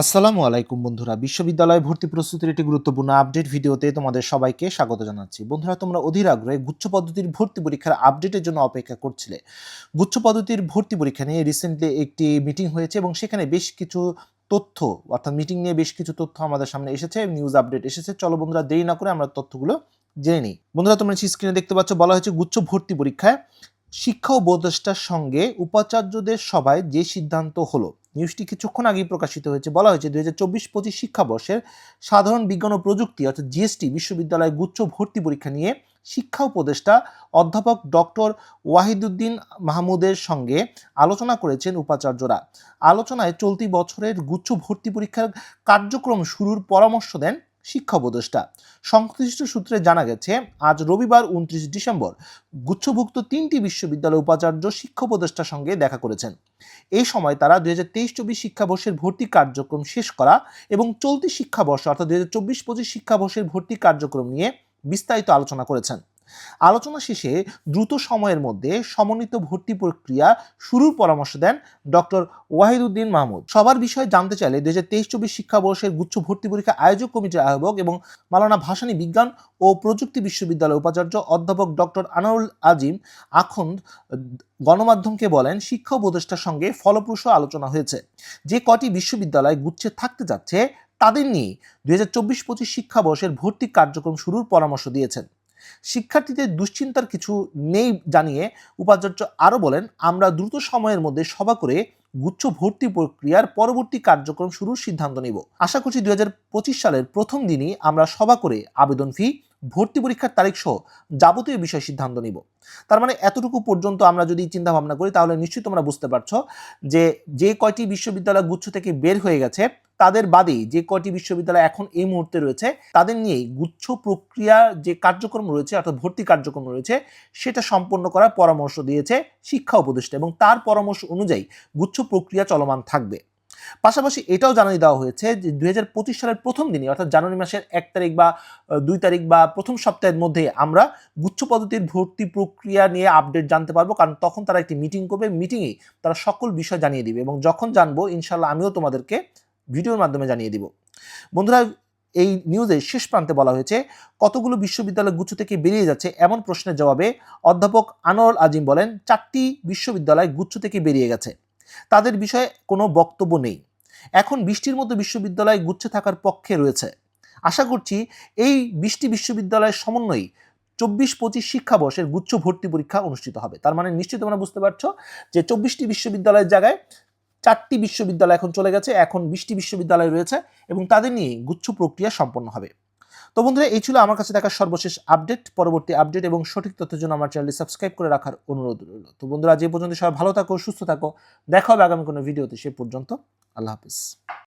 আসসালামু আলাইকুম বন্ধুরা। বিশ্ববিদ্যালয় ভর্তি প্রস্তুতির একটি গুরুত্বপূর্ণ আপডেট ভিডিওতে তোমাদের সবাইকে স্বাগত জানাচ্ছি। বন্ধুরা, তোমরা অধীর আগ্রহে গুচ্ছ পদ্ধতির ভর্তি পরীক্ষার আপডেটের জন্য অপেক্ষা করছিলে। গুচ্ছ পদ্ধতির ভর্তি পরীক্ষা নিয়ে রিসেন্টলি একটি মিটিং হয়েছে এবং সেখানে বেশ কিছু তথ্য, অর্থাৎ মিটিং নিয়ে বেশ কিছু তথ্য আমাদের সামনে এসেছে নিউজ আপডেট এসেছে। চলো বন্ধুরা, দেরি না করে আমরা তথ্যগুলো জেনে নিই। বন্ধুরা, তোমরা স্ক্রিনে দেখতে পাচ্ছ, বলা হয়েছে গুচ্ছ ভর্তি পরীক্ষায় শিক্ষা উপদেষ্টার সঙ্গে উপাচার্যদের সভায় যে সিদ্ধান্ত হলো নিউজটি কিছুক্ষণ আগেই প্রকাশিত হয়েছে। বলা হয়েছে দুই হাজার চব্বিশ শিক্ষাবর্ষের সাধারণ বিজ্ঞান ও প্রযুক্তি অর্থাৎ জিএসটি বিশ্ববিদ্যালয় গুচ্ছ ভর্তি পরীক্ষা নিয়ে শিক্ষা উপদেষ্টা অধ্যাপক ডক্টর ওয়াহিদুদ্দিন মাহমুদের সঙ্গে আলোচনা করেছেন উপাচার্যরা। আলোচনায় চলতি বছরের গুচ্ছ ভর্তি পরীক্ষার কার্যক্রম শুরুর পরামর্শ দেন শিক্ষা উপদেষ্টা সংশ্লিষ্ট সূত্রে জানা গেছে, আজ রবিবার উনত্রিশ ডিসেম্বর গুচ্ছভুক্ত তিনটি বিশ্ববিদ্যালয় উপাচার্য শিক্ষা উপদেষ্টার সঙ্গে দেখা করেছেন। এই সময় তারা দুই হাজার তেইশ চব্বিশ শিক্ষাবর্ষের ভর্তি কার্যক্রম শেষ করা এবং চলতি শিক্ষাবর্ষ অর্থাৎ দুই হাজার চব্বিশ পঁচিশ শিক্ষাবর্ষের ভর্তি কার্যক্রম নিয়ে বিস্তারিত আলোচনা করেছেন। আলোচনা শেষে দ্রুত সময়ের মধ্যে সমন্বিত ভর্তি প্রক্রিয়া শুরুর পরামর্শ দেন ডক্টর ওয়াহিদুদ্দিন মাহমুদ। সবার বিষয়ে জানতে চাইলে দুই হাজার তেইশ চব্বিশ শিক্ষাবর্ষের গুচ্ছ ভর্তি পরীক্ষা আয়োজক কমিটির আহ্বায়ক এবং মালানা ভাসানী বিজ্ঞান ও প্রযুক্তি বিশ্ববিদ্যালয় উপাচার্য অধ্যাপক ডক্টর আনারুল আজিম আখন্দ গণমাধ্যমকে বলেন, শিক্ষা উপদেষ্টার সঙ্গে ফলপ্রসূ আলোচনা হয়েছে। যে কটি বিশ্ববিদ্যালয় গুচ্ছে থাকতে যাচ্ছে তাদের নিয়ে দুই হাজার চব্বিশ পঁচিশ শিক্ষাবর্ষের ভর্তি কার্যক্রম শুরুর পরামর্শ দিয়েছেন। শিক্ষার্থীদের দুশ্চিন্তার কিছু নেই জানিয়ে উপাচার্য আরও বলেন, আমরা দ্রুত সময়ের মধ্যে সভা করে গুচ্ছ ভর্তি প্রক্রিয়ার পরবর্তী কার্যক্রম শুরুর সিদ্ধান্ত নেব। আশা করছি দুই সালের প্রথম দিনই আমরা সভা করে আবেদন ফি, ভর্তি পরীক্ষার তারিখ সহ যাবতীয় বিষয় সিদ্ধান্ত নিব। তার মানে এতটুকু পর্যন্ত আমরা যদি চিন্তা ভাবনা করি, তাহলে নিশ্চয়ই তোমরা বুঝতে পারছ যে যে কয়টি বিশ্ববিদ্যালয় গুচ্ছ থেকে বের হয়ে গেছে তাদের বাদেই যে কয়টি বিশ্ববিদ্যালয় এখন এই মুহূর্তে রয়েছে, তাদের নিয়েই গুচ্ছ প্রক্রিয়া যে কার্যক্রম রয়েছে, অর্থাৎ ভর্তি কার্যক্রম রয়েছে, সেটা সম্পন্ন করার পরামর্শ দিয়েছে শিক্ষা উপদেষ্টা এবং তার পরামর্শ অনুযায়ী গুচ্ছ প্রক্রিয়া চলমান থাকবে। পাশাপাশি এটাও জানিয়ে দেওয়া হয়েছে যে দু হাজার পঁচিশ সালের প্রথম দিনে, অর্থাৎ জানুয়ারি মাসের এক তারিখ বা দুই তারিখ বা প্রথম সপ্তাহের মধ্যে আমরা গুচ্ছ পদ্ধতির ভর্তি প্রক্রিয়া নিয়ে আপডেট জানতে পারব, কারণ তখন তারা একটি মিটিং করবে। মিটিংয়ে তারা সকল বিষয় জানিয়ে দিবে এবং যখন জানব ইনশাল্লাহ আমিও তোমাদেরকে ভিডিওর মাধ্যমে জানিয়ে দিব। বন্ধুরা, এই নিউজের শেষ প্রান্তে বলা হয়েছে, কতগুলো বিশ্ববিদ্যালয় গুচ্ছ থেকে বেরিয়ে যাচ্ছে এমন প্রশ্নের জবাবে অধ্যাপক আনোয়ার আজিম বলেন, চারটি বিশ্ববিদ্যালয় গুচ্ছ থেকে বেরিয়ে গেছে। তাদের বিষয়ে কোনো বক্তব্য নেই। এখন বৃষ্টির মতো বিশ্ববিদ্যালয় গুচ্ছে থাকার পক্ষে রয়েছে। আশা করছি এই বৃষ্টি বিশ্ববিদ্যালয়ের সমন্বয়ে চব্বিশ পঁচিশ শিক্ষাবর্ষের গুচ্ছ ভর্তি পরীক্ষা অনুষ্ঠিত হবে। তার মানে নিশ্চয়ই তোমরা বুঝতে পারছ যে চব্বিশটি বিশ্ববিদ্যালয়ের জায়গায় চারটি বিশ্ববিদ্যালয় এখন চলে গেছে, এখন বিশটি বিশ্ববিদ্যালয় রয়েছে এবং তাদের নিয়ে গুচ্ছ প্রক্রিয়া সম্পন্ন হবে। তো বন্ধুরা, এই ছিল আমার কাছে দেখার সর্বশেষ আপডেট, পরবর্তী আপডেট এবং সঠিক তথ্যের জন্য আমার চ্যানেলটি সাবস্ক্রাইব করে রাখার অনুরোধ রইল। তো বন্ধুরা যে পর্যন্ত সবাই ভালো থাকো, সুস্থ থাকো। দেখা হবে আগামী কোনো ভিডিওতে, সে পর্যন্ত আল্লাহ হাফিজ।